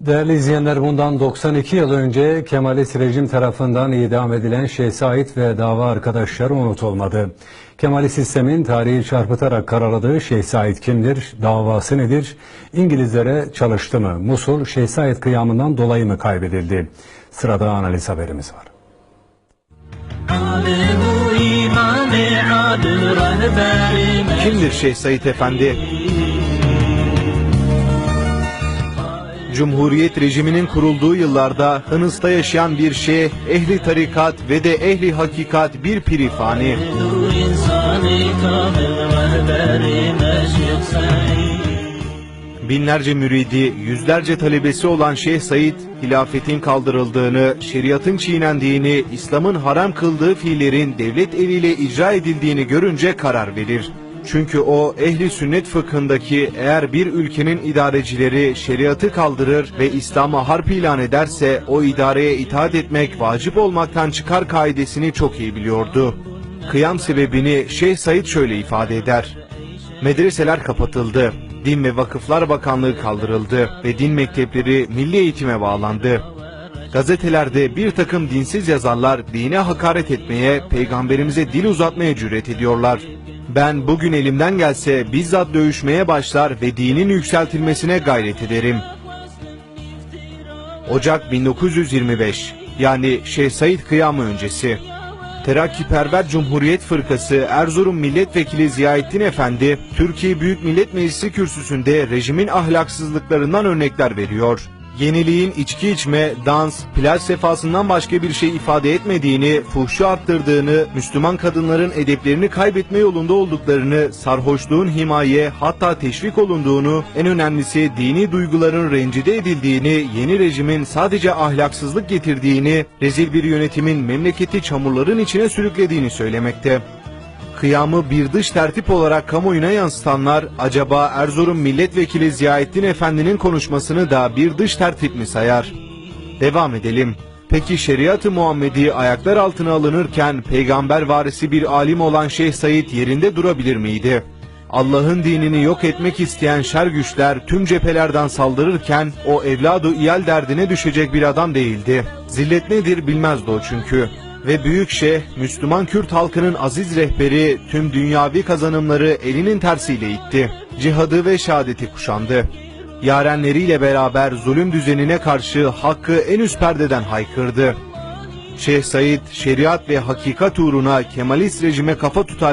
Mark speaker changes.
Speaker 1: Değerli izleyenler bundan 92 yıl önce Kemalist rejim tarafından idam edilen Şeyh Said ve dava arkadaşları unutulmadı. Kemalist sistemin tarihi çarpıtarak karaladığı Şeyh Said kimdir, davası nedir, İngilizlere çalıştı mı, Musul Şeyh Said kıyamından dolayı mı kaybedildi? Sırada analiz haberimiz var.
Speaker 2: Kimdir Şeyh Said Efendi? Cumhuriyet rejiminin kurulduğu yıllarda Hınıs'ta yaşayan bir şeyh, ehli tarikat ve de ehli hakikat bir pirifani. Binlerce müridi, yüzlerce talebesi olan Şeyh Said, hilafetin kaldırıldığını, şeriatın çiğnendiğini, İslam'ın haram kıldığı fiillerin devlet eliyle icra edildiğini görünce karar verir. Çünkü o ehli sünnet fıkhındaki eğer bir ülkenin idarecileri şeriatı kaldırır ve İslam'a harp ilan ederse o idareye itaat etmek vacip olmaktan çıkar kaidesini çok iyi biliyordu. Kıyam sebebini Şeyh Said şöyle ifade eder. Medreseler kapatıldı. Din ve Vakıflar Bakanlığı kaldırıldı ve din mektepleri milli eğitime bağlandı. Gazetelerde bir takım dinsiz yazarlar dine hakaret etmeye, peygamberimize dil uzatmaya cüret ediyorlar. Ben bugün elimden gelse bizzat dövüşmeye başlar ve dinin yükseltilmesine gayret ederim. Ocak 1925 yani Şeyh Said kıyamı öncesi. Terakkiperver Cumhuriyet Fırkası Erzurum Milletvekili Ziyaettin Efendi, Türkiye Büyük Millet Meclisi kürsüsünde rejimin ahlaksızlıklarından örnekler veriyor. Yeniliğin içki içme, dans, plaj sefasından başka bir şey ifade etmediğini, fuhşu arttırdığını, Müslüman kadınların edeplerini kaybetme yolunda olduklarını, sarhoşluğun himaye hatta teşvik olunduğunu, en önemlisi dini duyguların rencide edildiğini, yeni rejimin sadece ahlaksızlık getirdiğini, rezil bir yönetimin memleketi çamurların içine sürüklediğini söylemekte. Kıyamı bir dış tertip olarak kamuoyuna yansıtanlar acaba Erzurum Milletvekili Ziyaettin Efendi'nin konuşmasını da bir dış tertip mi sayar? Devam edelim. Peki şeriat-ı Muhammedi ayaklar altına alınırken peygamber varisi bir alim olan Şeyh Said yerinde durabilir miydi? Allah'ın dinini yok etmek isteyen şer güçler tüm cephelerden saldırırken o evladı iyal derdine düşecek bir adam değildi. Zillet nedir bilmezdi o çünkü ve büyük şeyh Müslüman Kürt halkının aziz rehberi tüm dünyavi kazanımları elinin tersiyle itti. Cihadı ve şehadeti kuşandı. Yarenleriyle beraber zulüm düzenine karşı hakkı en üst perdeden haykırdı. Şeyh Said şeriat ve hakikat uğruna Kemalist rejime kafa tutarken